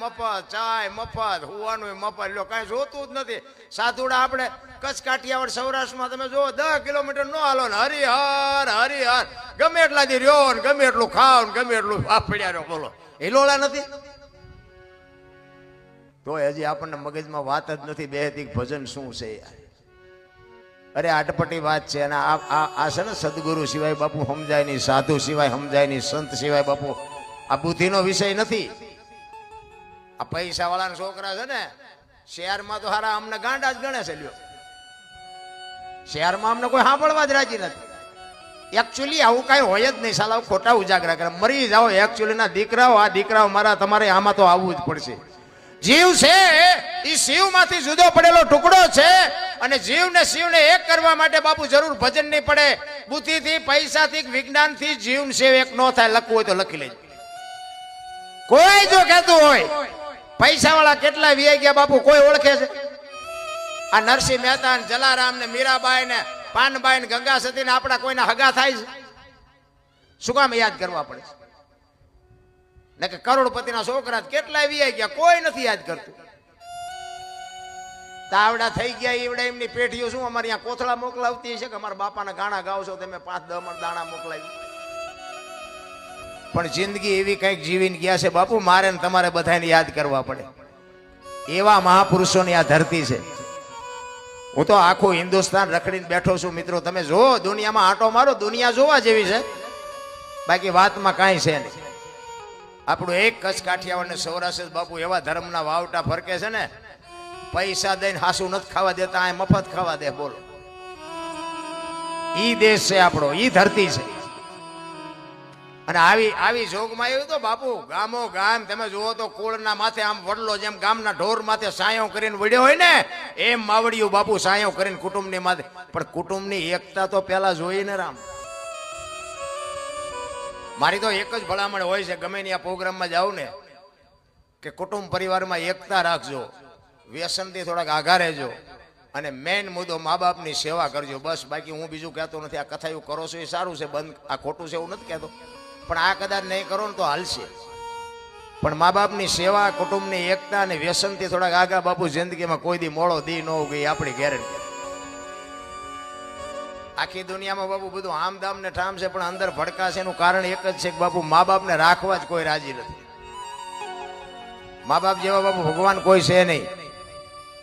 મફત, ચાય મફત, હોવાનું મફત. લો કાંઈ જોતું જ નથી. સાધુડા આપણે કચ્છ કાઠિયાવાડ સૌરાષ્ટ્રમાં તમે જુઓ દસ કિલોમીટર નો હાલો ને હરિહર હરિહર. ગમે એટલા દી રહ્યો ને ગમે એટલું ખાવ ને ગમે એટલું વાપડ્યા રહ્યો, બોલો. હિલોળા નથી? તો હજી આપણને મગજમાં વાત જ નથી બેહતી ભજન શું છે અરે, આટપટી વાત છે અને આ છે ને સદગુરુ સિવાય બાપુ સમજાય નહીં, સાધુ સિવાય સમજાય નહીં, સંત સિવાય બાપુ. આ બુદ્ધિનો વિષય નથી. આ પૈસા વાળાના છોકરા છે ને, શહેરમાં તો હારા અમને ગાંડા જ ગણે છે લ્યો. શહેરમાં અમને કોઈ સાંભળવા જ રાજી નથી. એકચ્યુઅલી આવું કાંઈ હોય જ નહીં, સાલા ખોટા ઉજાગરા કરે. મરી જાઓ એકચ્યુઅલી ના દીકરાઓ, આ દીકરાઓ મારા તમારે આમાં તો આવવું જ પડશે. જીવ છે એ શિવમાંથી જુદો પડેલો ટુકડો છે અને જીવને શિવને એક કરવા માટે બાપુ જરૂર ભજન નહીં પડે. બુદ્ધિથી, પૈસાથી, વિજ્ઞાનથી જીવ શિવ એક ન થાય, લખવું હોય તો લખી લેજો. કોઈ જો કહેતું હોય પૈસા વાળા કેટલા વીઆઈ ગયા બાપુ? કોઈ ઓળખે છે? આ નરસિંહ મહેતા ને જલારામ ને મીરાબાઈ ને પાનબાઈ ને ગંગા સતી ને આપણા કોઈના હગા થાય છે? શું કામ યાદ કરવા પડે છે? ને કે કરોડપતિના છોકરા કેટલા વ્યાય ગયા? કોઈ નથી યાદ કરતું. તાવડા થઈ ગયા ઈવડે એમની પેઢીઓ. શું અમારે અહીંયા કોથળા મોકલાવતી છે કે અમારા બાપાના ગાણા ગાવશો તમે પાંચ દસ દાણા મોકલાવી? પણ જિંદગી એવી કંઈક જીવીને ગયા છે, બાપુ, મારે ને તમારે બધાને યાદ કરવા પડે. એવા મહાપુરુષોની આ ધરતી છે. હું તો આખું હિન્દુસ્તાન રખડીને બેઠો છું, મિત્રો. તમે જો દુનિયામાં આંટો મારો, દુનિયા જોવા જેવી છે. બાકી વાતમાં કાંઈ છે નહીં. આપણું એક કચ્છ કાઠિયાવાડ ને સૌરાષ્ટ્ર બાપુ, એવા ધર્મના વાવટા ફરકે છે ને, પૈસા દઈને હાસુ નથી ખાવા દેતા, આ મફત ખાવા દે, બોલો. ઈ દેશ છે આપણો, ઈ ધરતી છે. અને આવી આવી જોગમાં આવ્યું તો બાપુ, ગામો ગામ, તમે જુઓ તો કુળના માથે આમ વડલો જેમ ગામના ઢોર માથે સાયો કરીને વડ્યો હોય ને, એમ માવડિયું બાપુ સાયો કરીને કુટુંબની માથે. પણ કુટુંબની એકતા તો પેલા જોઈને રામ. મારી તો એક જ ભલામણ હોય છે, ગમે ત્યાં પ્રોગ્રામમાં જાઉં ને, કે કુટુંબ પરિવારમાં એકતા રાખજો, વ્યસનથી થોડાક આઘા રહેજો, અને મેઇન મુદ્દો મા બાપની સેવા કરજો. બસ, બાકી હું બીજું કહેતો નથી, આ કથા એવું કરો છો એ સારું છે, બંધ, આ ખોટું છે એવું નથી કહેતો. પણ આ કદાચ નહીં કરો ને તો હાલશે. પણ મા બાપની સેવા, કુટુંબની એકતા અને વ્યસનથી થોડાક આગા બાપુ જિંદગીમાં કોઈ દી મોડો દી ન ઉગી આપણી ગેરંટી આખી દુનિયામાં બાપુ બધું આમ ને ઠામ છે, પણ અંદર ભડકાશે એનું કારણ એક જ છે કે બાપુ મા બાપને રાખવા જ કોઈ રાજી નથી. મા બાપ જેવા બાપુ ભગવાન કોઈ છે નહીં.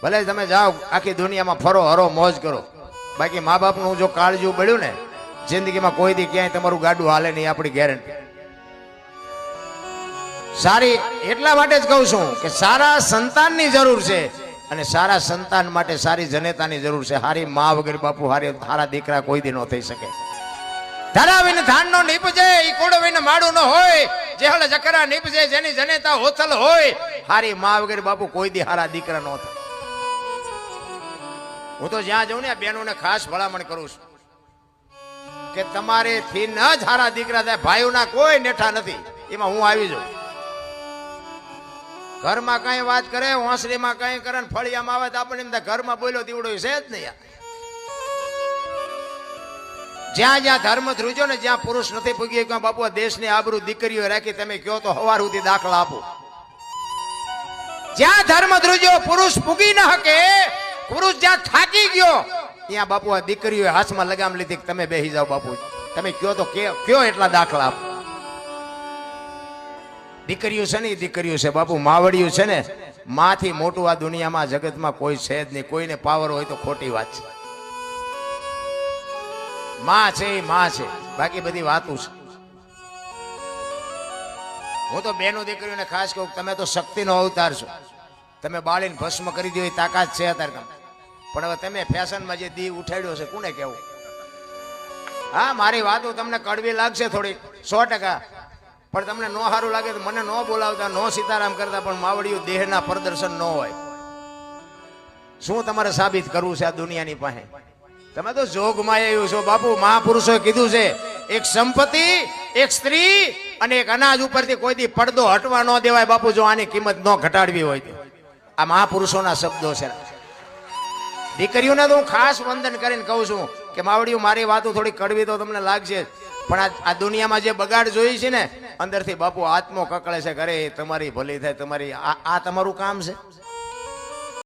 ભલે તમે જાઓ, આખી દુનિયામાં ફરો, હરો, મોજ કરો. બાકી મા બાપનું જો કાળજું બળ્યું ને જિંદગીમાં કોઈ દી ક્યાંય તમારું ગાડું હાલે નહીં, આપણી ગેરંટી સારી, એટલા માટે જ કહું છું કે સારા સંતાનની જરૂર છે અને સારા સંતાન માટે સારી જનેતાની જરૂર છે. હારી મા વગર બાપુ, હારી, હારા દીકરા કોઈ દી ન થઈ શકે. ધરાવીને ધાન નો નીપજે ઈ કુડવીને માડું ન હોય જેહળ જકરા નીપજે જેની જનેતા હોથલ હોય, હારી મા વગર બાપુ કોઈ દી હારા દીકરા ન થાય. હું તો જ્યાં જાઉં ને, આ બહેનોને ખાસ ભલામણ કરું છું. કે તમારે થી ન જ દીકરા થાય, ભાઈઓના કોઈ નેઠા નથી. એમાં હું આવી જાઉં. ઘરમાં કઈ વાત કરે હોંસરીમાં કઈ કરે ફળિયામાં આવે તો આપણને એમ ઘરમાં બોલ્યો દીવડો છે જ નહીં જ્યાં જ્યાં ધર્મ ધ્રુજો ને જ્યાં પુરુષ નથી પૂગી ગયો બાપુ દેશની આબરૂ દીકરીઓ રાખી તમે કયો તો હવાર સુધી દાખલા આપો. જ્યાં ધર્મ ધ્રુજો પુરુષ પૂગી ન હકે, પુરુષ જ્યાં થાકી ગયો ત્યાં બાપુ આ દીકરીઓ હાથમાં લગામ લીધી તમે બેસી જાઓ બાપુ. તમે કયો તો કયો એટલા દાખલા દીકરીઓ છે ને દીકરીઓ છે બાપુ માવડિયું છે ને, માથી મોટું આ દુનિયામાં, જગતમાં કોઈ છે જ નહીં. કોઈને પાવર હોય તો ખોટી વાત છે. માં છે માં છે. બાકી બધી વાતો છે. હું તો બેનો દીકરીઓને ખાસ કહું તમે તો શક્તિનો અવતાર છો. તમે બાળીને ભસ્મ કરી દો તાકાત છે અત્યારે તમે પણ હવે તમે ફેશનમાં જે દી ઉઠાડ્યો છે, કોને કેવું હા, મારી વાતો તમને કડવી લાગશે થોડી સો ટકા. પણ તમને નો સારું લાગે તો મને ન બોલાવતા, નો સીતારામ કરતા, પણ માવડિયું દેહના પ્રદર્શન ન હોય. શું તમારે સાબિત કરવું છે આ દુનિયાની પાસે? તમે તો જોગમાં આવ્યું છો, બાપુ. મહાપુરુષોએ કીધું છે, એક સંપત્તિ, એક સ્ત્રી અને એક અનાજ ઉપરથી કોઈ દી પડદો હટવા ન દેવાય. બાપુ, જો આની કિંમત ન ઘટાડવી હોય તો. આ મહાપુરુષોના શબ્દો છે. દીકરીઓને તો હું ખાસ વંદન કરીને કહું છું કે માવડીઓ, મારી વાતો થોડી કડવી તો તમને લાગશે પણ આ દુનિયામાં જે બગાડ જોઈ છે ને, અંદરથી બાપુ આત્મો કકળે છે ઘરે, તમારી ભલી થાય, તમારી આ તમારું કામ છે.